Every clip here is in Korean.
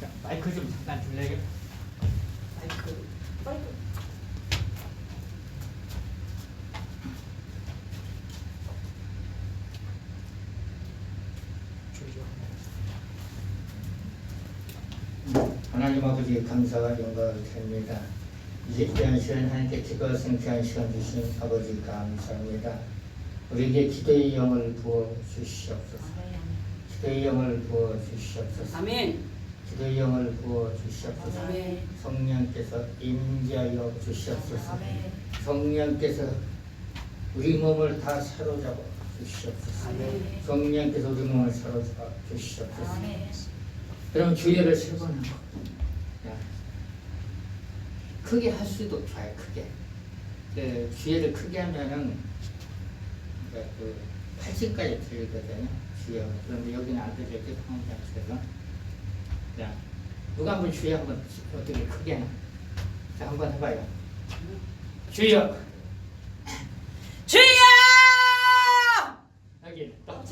자, 마이크 좀 잠깐 줄래요? 마이크. 마이크. 하나님 아버지 감사와 영광을 드립니다. 이제 귀한 시간 하나님께 기도와 성취한 시간 주신 아버지 감사합니다. 우리에게 기도의 영을 부어 주시옵소서. 기도의 영을 부어 주시옵소서. 아멘. 기도의 영을 부어 주시옵소서. 성령께서 임재하여 주시옵소서. 성령께서 우리 몸을 다 사로잡아 주시옵소서. 성령께서 우리 몸을 사로잡아 주시옵소서. 그럼 주여를 세 번 하고 야, 크게 할 수도 좋아요 크게 그 주여를 크게 하면은 그러니까 그 80까지 들리거든요 주여 그런데 여기는 안 들리죠 통장처럼 자 누가 한번 주여 한번 어떻게 크게 하나 자 한번 해봐요 주여 주여! 여기 또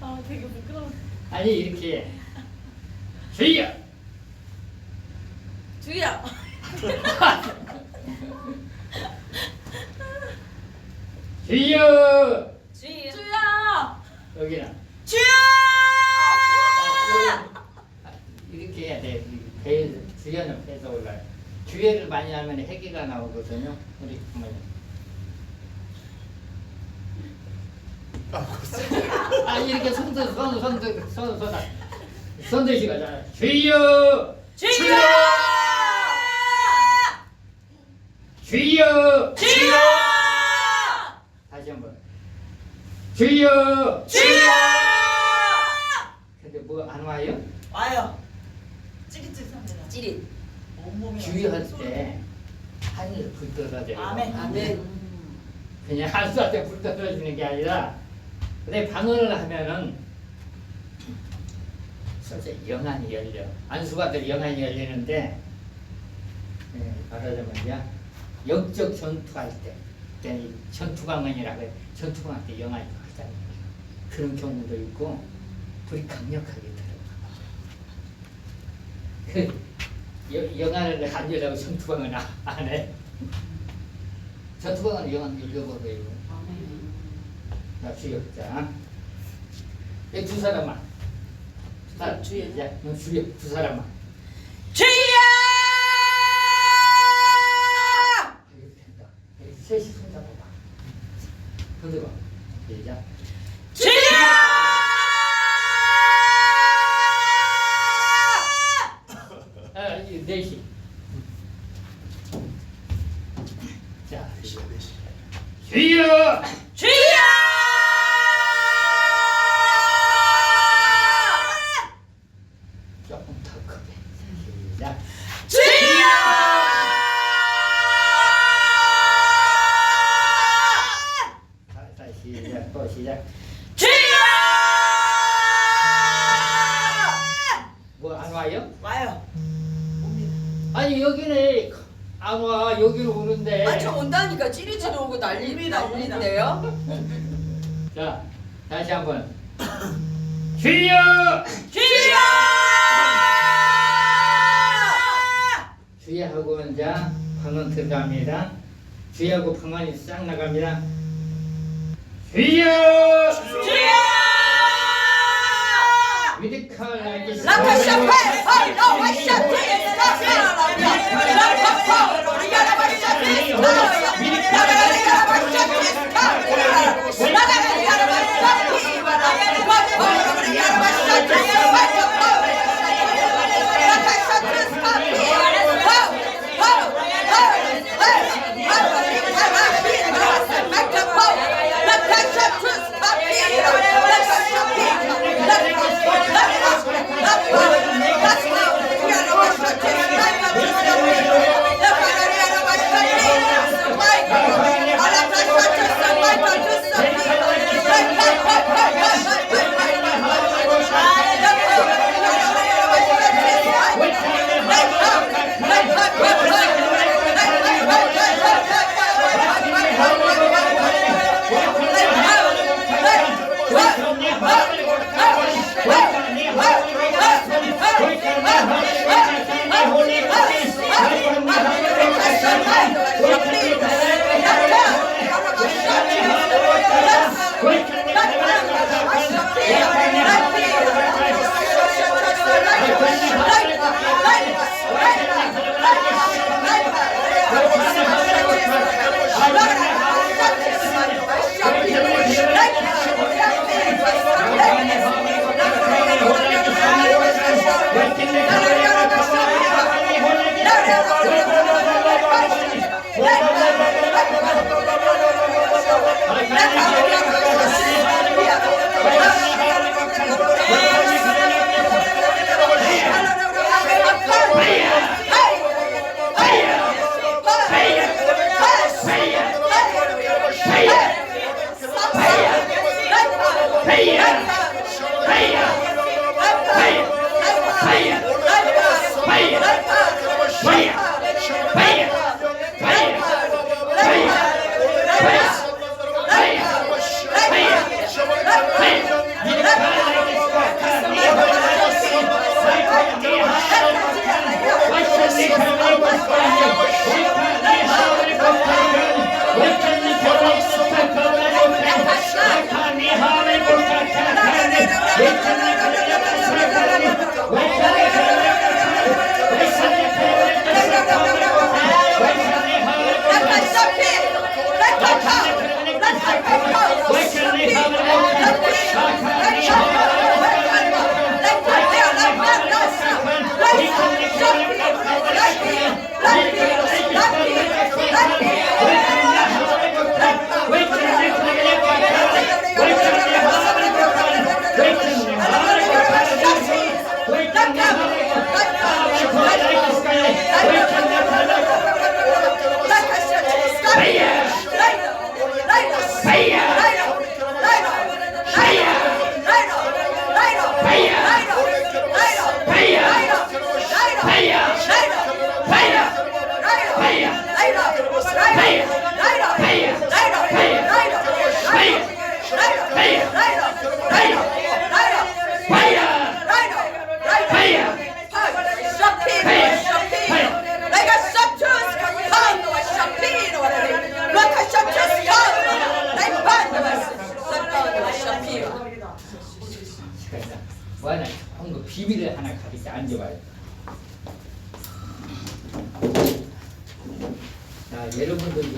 아, 되게 부끄러워. 아니 이렇게 주여 주여! 주여 주여! 주여! 여기는 주여! 아, 이렇게 해야 돼. 배 주연은 배서 올라요. 주연을 많이 하면 해기가 나오거든요. 우리 어머니. 아 이렇게 손들 손 손들 손 손. 손들 시 가자. 주여 주여! 주여 주여! 다시 한번. 주여. 주여! 근데 뭐 안 와요? 와요. 찌릿찌릿합니다. 찌릿. 주의할 때 하늘에 불 떨어져요. 아멘. 아멘. 그냥 한수한테 불 떨어지는 게 아니라 근데 방언을 하면은 서서 영안이 열려 안수가들 영안이 열리는데 예, 말하자면요 영적 전투할 때 그때 전투방언이라고 해 전투방언 때 영안이 하잖아요 그런 경우도 있고 불이 강력하게 들어가 그 여- 영안을 안 열라고 전투방언 안- 안 해. 전투방언 영안 열려버려요. 자, 주여. 자. 이두 사람만. 자, 주여. 야, 너 주여. 두 사람만. 주여! 이렇게 된다. 셋이 손잡아봐. 손잡아. 시작. 아, 이 넷이. 자, 주여. 주여! 조금 더 크게. 시작. 자, 자, 시작. 또 시작. 뭐안 와요? 와요. 아니 여기는 안 와. 여기로 오는데. 아, 저 온다니까 찌릿찌릿 오고 난리, 난리인데요? 자, 다시 한번. 주여! 주여! 주여하고 이제 방언 들어갑니다. 주여하고 방언이 싹 나갑니다. 주여! 주여! 위드칼 라이트 라카샤페 라카포 리가라바샤테 라가 Yeah.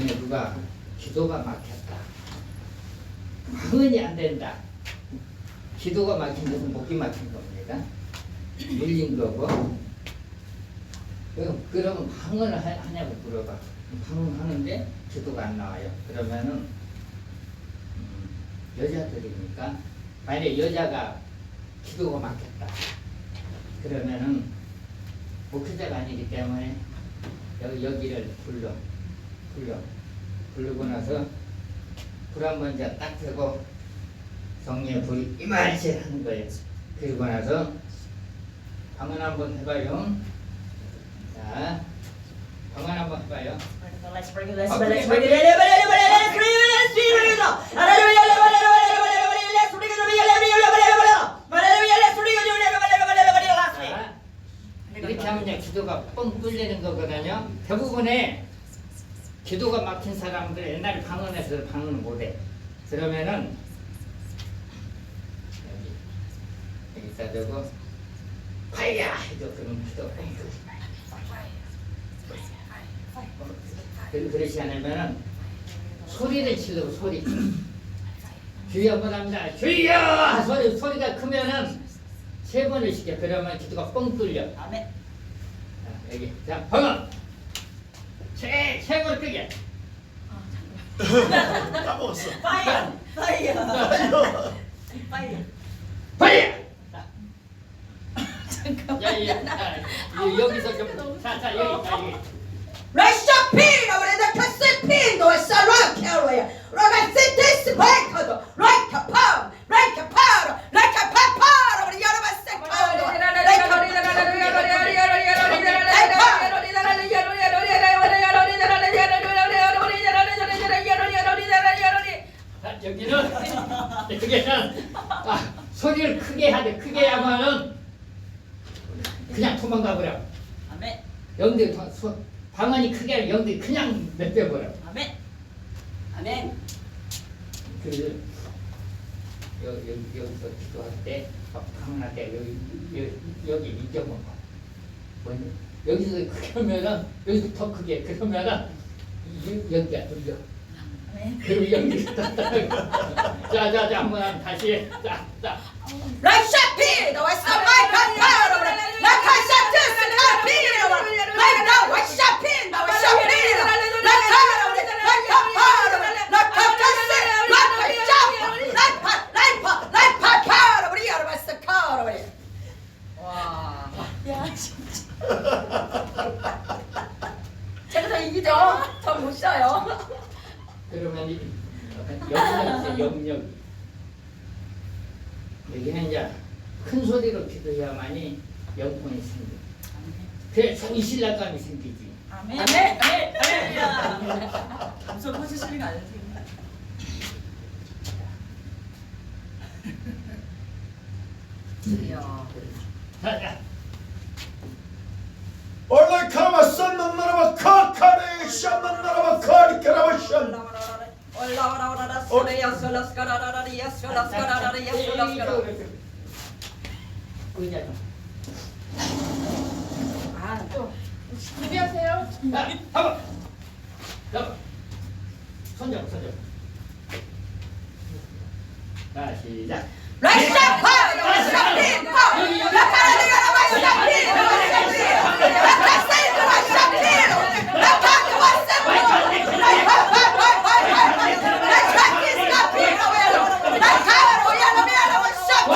중에 누가 기도가 막혔다. 방언이 안 된다. 기도가 막힌 것은 목이 막힌 겁니다. 밀린 거고. 그러면 방언을 하- 하냐고 물어봐. 방언하는데 기도가 안 나와요. 그러면은 음, 여자들이니까. 만약에 여자가 기도가 막혔다. 그러면은 목회자가 아니기 때문에 여기 여기를 불러 불러 부르고 나서 불 한번 이제 딱 켜고 성령의 불이 이만치 하는 거예요. 그리고 나서 방언 한번 해봐요. 자, 방언 한번 해봐요. Let's bring it, let's bring it, let's bring it, let's bring it, let's bring it, let's bring it, let's bring it. 자, 이렇게 하면 이제 기도가 뻥 뚫리는 거거든요. 대부분의 기도가 막힌 사람들 옛날에 방언에서 방언을 못해. 그러면은 여기 여기다 대고 파이야 해도 그런 기도. 그- 그렇지 않으면은 소리를 지르고 소리. 주여 한번 합니다. 주여 소리 소리가 크면은 세 번을 시켜. 그러면 기도가 뻥 뚫려. 아멘. 자, 여기 자 방언 최 최고로 크게 까먹었어. 파이어, 파이어, 파이어. 파이어 야야 여기서 좀 자 자 여기 자 여기 che se pino e sarà che ora. Ragazzi, te si peccano. Racca pam, racca paro, racca paparo, volete io ma se cado. 자 여기는 여기는 아 소리를 크게 하되 크게 하면은 그냥 도망가 버려 아멘. 영들 더- 소- 방언이 크게 하면 영들이 그냥 내빼 버려 아멘. 아멘. 그 여기, 여기, 여기서 기도할 때, 어, 방문할 때, 여기, 여기, 여기 이겨먹어. 뭐니? 하면은, 여기서 더 크게, 그러면은, 이- 여기가 눌려. 그리고 여기서 또 떨어져. 자, 자, 자, 한번 다시. 자, 자. 락샤피도 와사마이카파로 라카샤트스 카피로 라이다 와샤핀도 와샤피로 라카로 라카파로 라카타스 라카샤프 라파 라이파 라파파로 우리 여러분스 카로 우리 와. 야 진짜. 제가 더 이기죠? 저 못 쉬어요. 그러면 이- 여기는 이제 영역. 여기는 이제 큰 소리로 기도해야만이 영혼이 생겨. 그래, 성실감이 생기지. 아멘. 아멘. 감성 퍼주시는 거 아니세요? 자, 자. 얼른 가마 썬는 나라와 카카레 샤는 나라 좀. 준비하세요. 자, 한번. 잡아. 손 잡아, 손 잡아. 자, 시작. 라샤파 라샤핀 파 라카라리가 라샤핀 라샤핀 라카사이드 라샤핀 라카크 와사핀 라샤핀 스카핀 라카로 야라미야라 와샤핀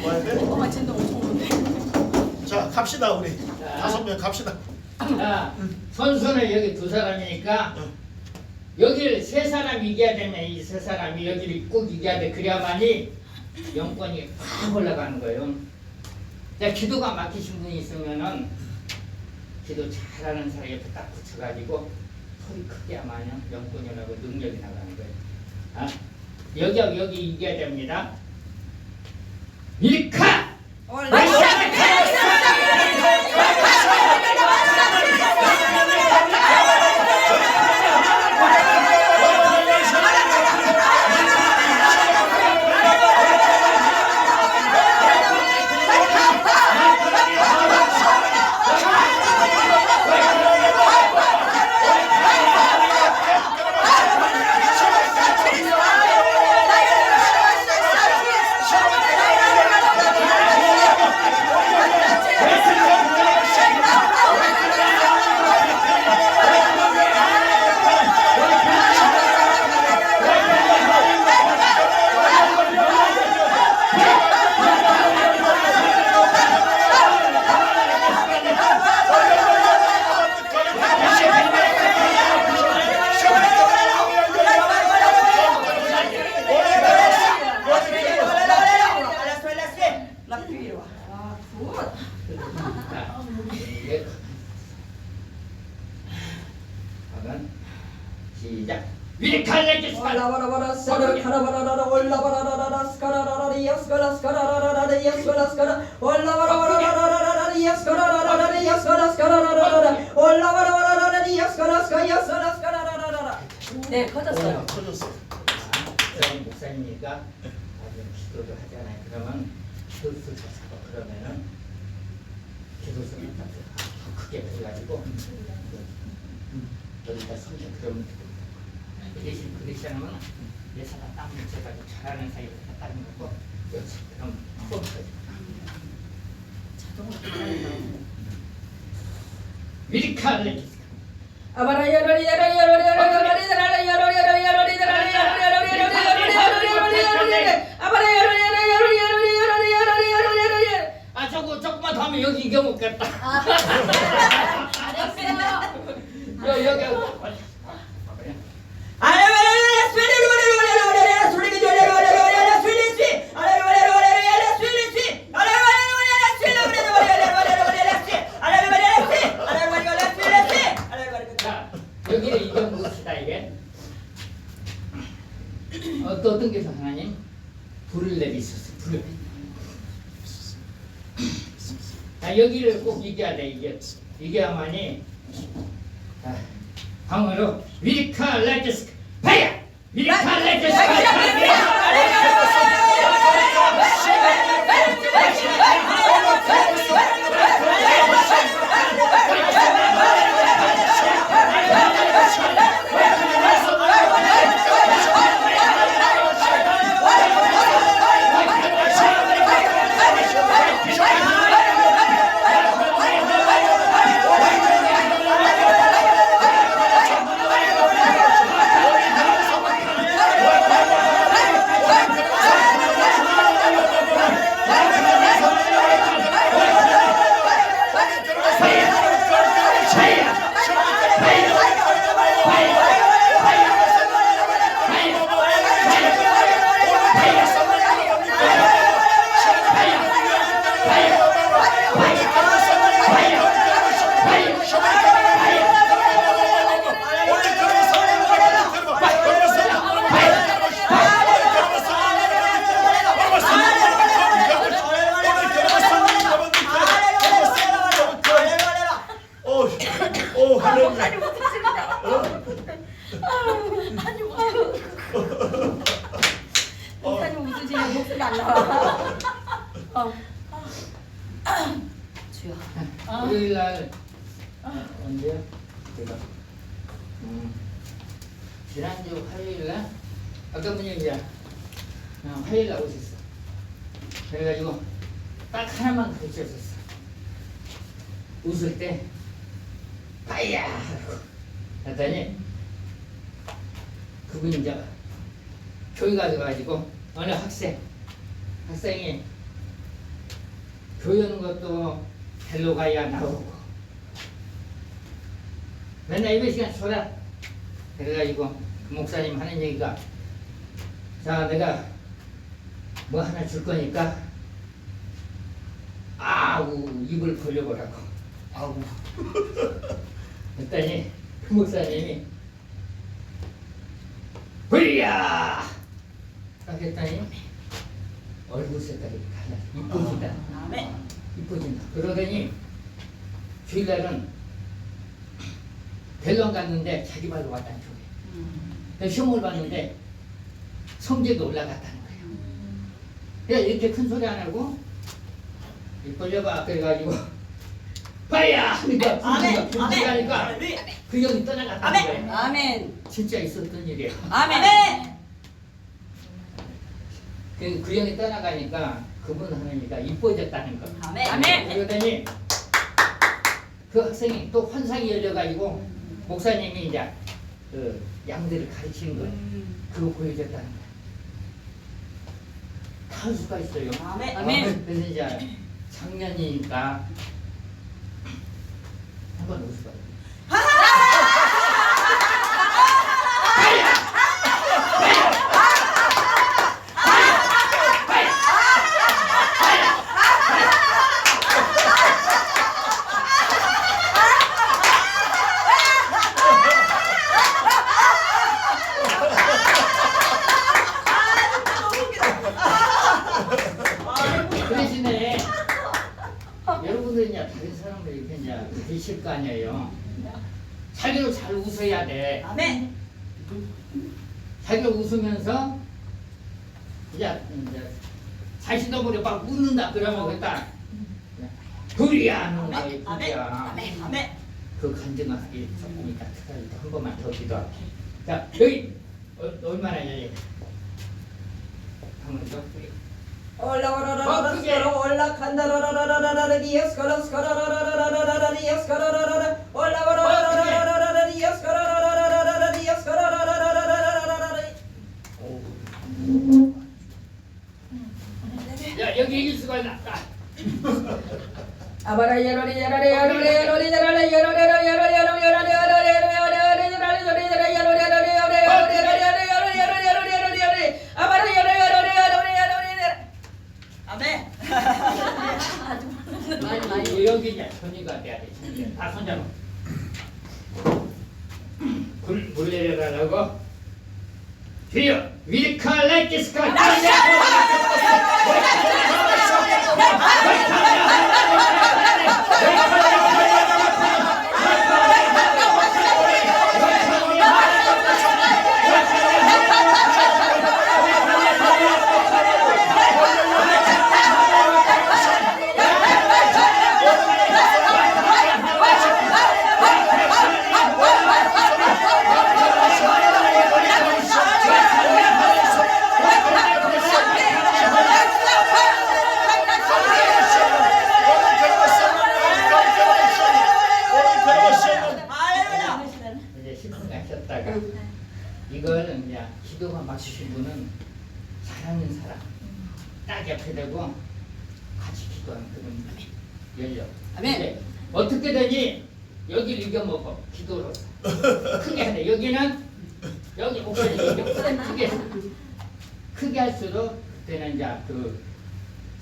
뭐야 돼? 엄마 진동 엄청 오는데 자 갑시다 우리 다섯 명 갑시다 자, 선수는 여기 두 사람이니까 응. 여기를 세 사람 이겨야 되면 이 세 사람이 여기를 꼭 이겨야 돼. 그래야만이 영권이 확 올라가는 거예요. 자, 기도가 막히신 분이 있으면은 기도 잘하는 사람 옆에 딱 붙여가지고 소리 크게 하면 영권이 올라가고 능력이 나가는 거예요. 아? 여기하고 여기 이겨야 됩니다. 밀카! 자, 커졌어요. 터졌어 목사님 목사님이니까 아주 기도를 하잖아요. 그러면 기도수 자체가 그러면은 기도수를 더 크게 해가지고 여기다 손에 그러면 그 대신 그 대신 하면 예사가 딱 묻혀가지고 잘하는 사이에 딱 놓고 여기 그럼 또 미리카 레기스 아 저거 조금만 더 하면 여기 이겨 먹겠다. 여 여기 자 여기를 이겨 먹읍시다 이게. 게서 하나님 불을 내리셨어요. 불을. 자 여기를 꼭 이겨야 돼 이게 이겨야만이 자, 방으로 위리카 라이트스 파이어 위리카 라이트스 파이어 날 어, 언제요? 제가 음, 지난주 화요일 날 아까 분이 이제 어, 화요일 날 오셨어. 그래가지고 딱 하나만 가르쳐 줬어. 웃을 때 하고 했더니 그분이 이제 교회 가져가지고 어느 학생 학생이 교회 오는 것도 헬로 가야 나오고 맨날 예배 시간 줘라. 그래가지고 그 목사님 하는 얘기가 자 내가 뭐 하나 줄 거니까 아우 입을 벌려보라고. 아우. 그랬더니 그 목사님이 불이야 딱 했더니 얼굴 색깔이 달라 이쁘지다. 아멘. 이쁘진다. 그러더니 주일날은 델론 갔는데 자기 발로 왔다는 소리 시험을 봤는데 성적이 올라갔다는 거예요 그냥 이렇게 큰 소리 안 하고 벌려봐 그래가지고 빠야 하니까 아멘. 불지가 불지가 하니까 아멘. 그 형이 떠나갔다는. 거예요 아멘. 진짜 있었던 일이에요 아멘. 그, 그 형이 떠나가니까 그분 하나니까 이뻐졌다는 거 아멘. 아멘. 그러더니 그 학생이 또 환상이 열려가지고 목사님이 이제 그 양들을 가르치는 거 그거 보여줬다는 거야 다할 수가 있어요 아멘. 아멘. 그래서 이제 작년이니까 한번 웃어봐요 야 여기 이길 수가 있나? 아바라 예로리 예로리 예로리 예로리 예로리 예로리 아니 여기냐 선이가 돼야 돼. 다 손잡아. 불, 물 내려가라고. 뒤여 위칼레 디스칼. 왜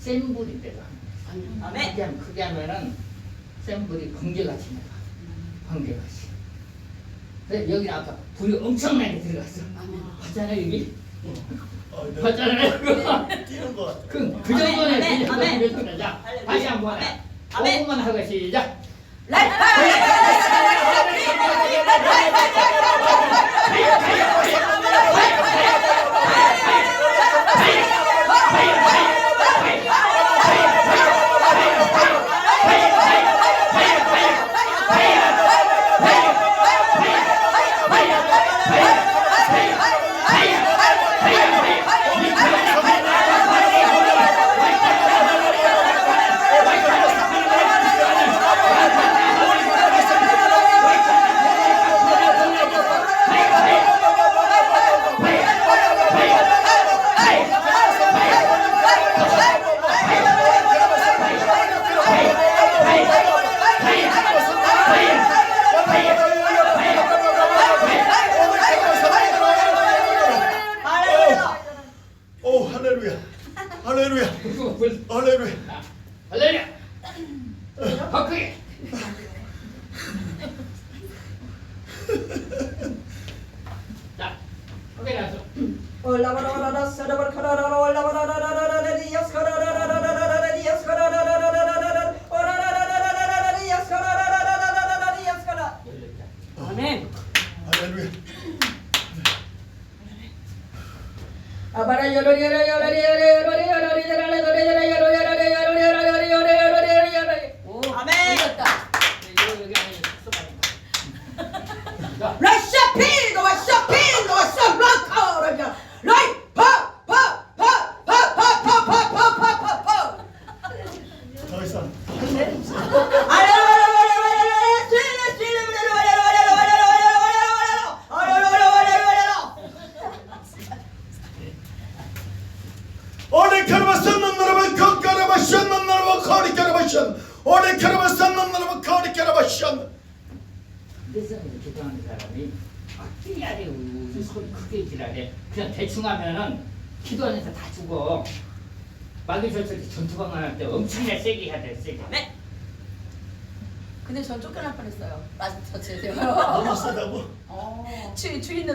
센 불이 되가. 아멘. 크게 하면 크게 하면은 센 불이 번개같이 나가. 번개같이. 근데 여기 아까 불이 엄청나게 들어갔어. 봤잖아요 여기. 어, 네. 봤잖아요. 뛰는 거. 그, 그 정도는 아멘, 아멘. 그정도자 할렐루야. 다시 한번 해. 아멘. 5분만 하고 시작. 할렐루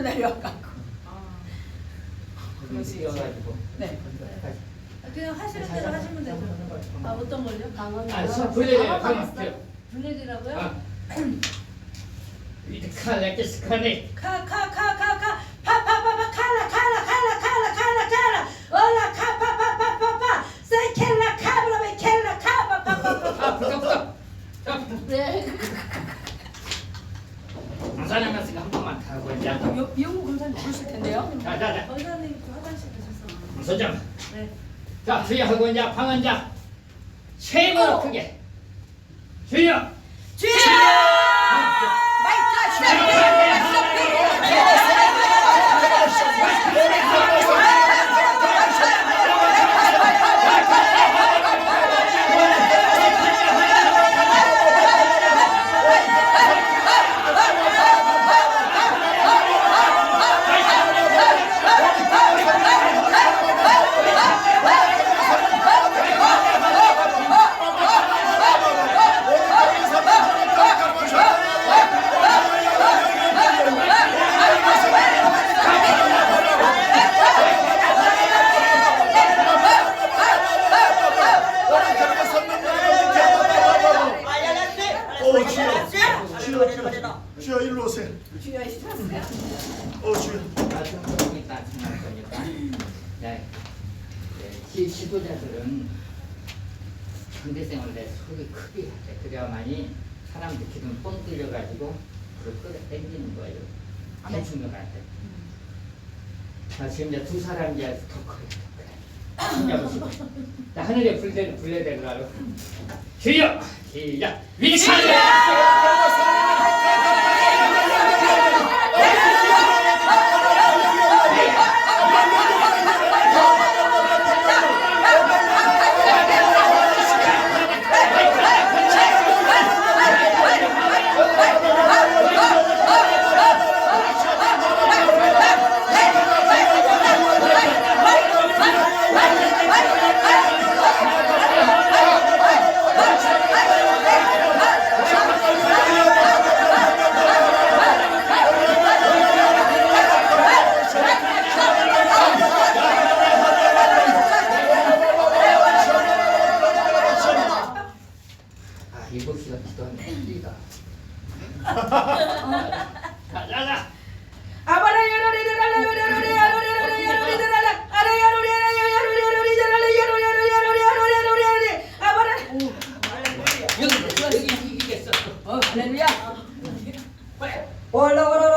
주 주인도 내려와갖고. 뛰어가지고 네. 그냥 하시는 대로 하시면 되죠. 아 어떤 걸요? 강원. 아, 저 블랙이라고요? 아. 이제 칼레게 스카네 카카카카카 파파파파 칼라 칼라 칼라 칼라 칼라 칼라 올라 카파파파파파 세켈라 카브라베 켈라 카파파파파 아 부터 자 네. 부산하면서 한 번만 더 하고 이제 미- 미용국 검사님 부르실 텐데요. 자자자. 원사님 그 화장실 가셨어. 소장. 네. 자 주의하고 이제 방언자 세번 크게. 주여 주여! 마이타 샤피 아, 지금 이제 두 사람 이제 토크. 아, 하늘에 불대는 불레대는 가로. 주여 시작. 위상이야. 이곳이가 기도하는 일이다. 자, 자, 자. 여기, 여기 이기겠어. 어, 할렐루야. 빨리. 어, 올라오라.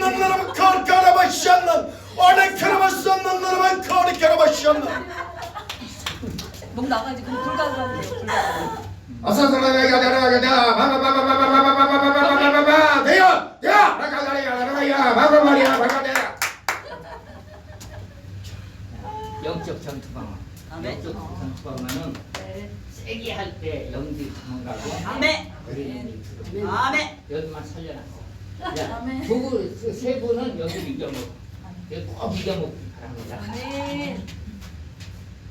카리 카라바시안는 오늘 카라바시안는 나라만 카리 카라바시안는 목 나가지 그럼 불가능한데. 불가능. 아사사라야야야야야 바바바바바바바바바바바바바바바바 대야 야 나가가리야 나가야 바바바리야 바바대야 영적 전투 방어. 아멘. 영적 전투 방어는 세게 할 때 영들이 도망가고 아멘. 아멘. 여기만 살려놨어. 자, 두세 분은 여기 미경목. 여기 꼭 미경목 바랍니다. 아멘.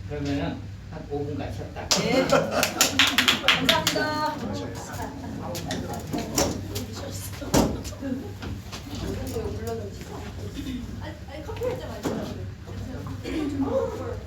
그러면은 한 5분 가셨다. 네. 감사합니다. 아니, 아니, 커피 한잔 마시라고.